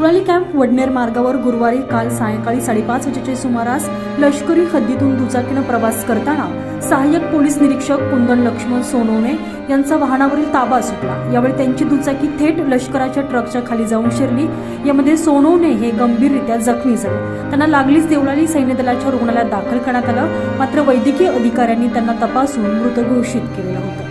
Deolali camp Wadner मार्गावर गुरुवारी काल सायंकाळी साडेपाच वाजेच्या सुमारास लष्करी हद्दीतून दुचाकीनं प्रवास करताना सहाय्यक पोलीस निरीक्षक कुंदन लक्ष्मण सोनवणे यांचा वाहनावरील ताबा सुटला. यावेळी त्यांची दुचाकी थेट लष्कराच्या ट्रकच्या खाली जाऊन शिरली. यामध्ये सोनवणे हे गंभीररित्या जखमी झाले. त्यांना लागलीच देवळाली सैन्य दलाच्या रुग्णालयात दाखल करण्यात आलं. मात्र वैद्यकीय अधिकाऱ्यांनी त्यांना तपासून मृत घोषित केलेलं होतं.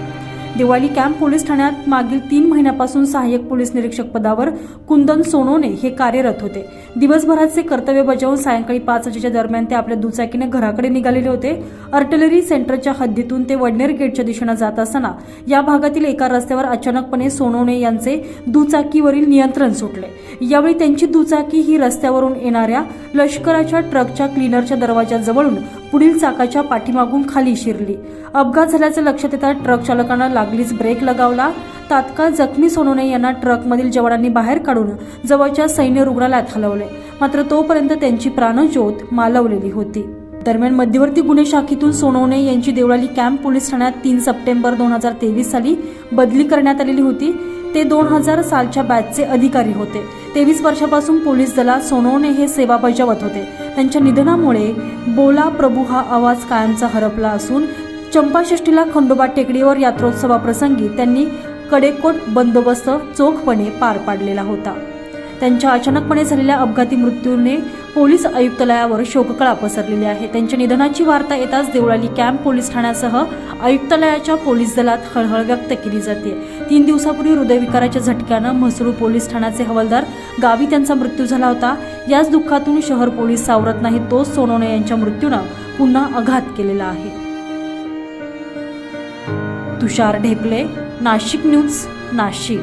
दिवाळी कॅम्प पोलीस ठाण्यात मागील तीन महिन्यापासून सहाय्यक पोलीस निरीक्षक पदावर कुंदन सोनोने हे कार्यरत होते. दिवसभराचे कर्तव्य बजावून सायंकाळी पाच वाजेच्या दरम्यान ते आपल्या दुचाकीने घराकडे निघालेले होते. आर्टिलरी सेंटरच्या हद्दीतून ते वडनेर गेटच्या दिशेनं जात असताना या भागातील एका रस्त्यावर अचानकपणे सोनोने यांचे दुचाकीवरील नियंत्रण सुटले. यावेळी त्यांची दुचाकी ही रस्त्यावरून येणाऱ्या लष्कराच्या ट्रकच्या क्लिनरच्या दरवाजाजवळून पुढील चाकाच्या पाठीमागून खाली शिरली. अपघात झाल्याचं लक्षात येता ट्रक चालकांना लागलीच ब्रेक लगावला. तात्काळ जखमी सोनोने यांना ट्रकमधील जवानांनी बाहेर काढून जवळच्या सैन्य रुग्णालयात हलवले. मात्र तोपर्यंत त्यांची प्राणज्योत मालवलेली होती. दरम्यान मध्यवर्ती गुन्हे शाखेतून सोनवणे यांची देवळाली कॅम्प पोलीस ठाण्यात तीन सप्टेंबर दोन हजार तेवीस साली बदली करण्यात आलेली होती. ते दोन हजार सालच्या बॅचचे अधिकारी होते. तेवीस वर्षापासून पोलीस दलात सोनवणे हे सेवा बजावत होते. त्यांच्या निधनामुळे बोला प्रभू हा आवाज कायमचा हरपला असून चंपाषष्ठीला खंडोबा टेकडीवर यात्रोत्सवाप्रसंगी त्यांनी कडेकोट बंदोबस्त चोखपणे पार पाडलेला होता. त्यांच्या अचानकपणे झालेल्या अपघाती मृत्यूने पोलीस आयुक्तालयावर शोककळा पसरलेली आहे. त्यांच्या निधनाची वार्ता येताच देवळाली कॅम्प पोलीस ठाण्यासह आयुक्तालयाच्या पोलीस दलात हळहळ व्यक्त केली जाते. तीन दिवसापूर्वी हृदयविकाराच्या झटक्यानं म्हसरूळ पोलीस ठाण्याचे हवालदार गावी त्यांचा मृत्यू झाला होता. याच दुःखातून शहर पोलीस सावरत नाही तोच सोनवणे यांच्या मृत्यूनं पुन्हा आघात केलेला आहे. तुषार ढेपले नाशिक न्यूज नाशिक.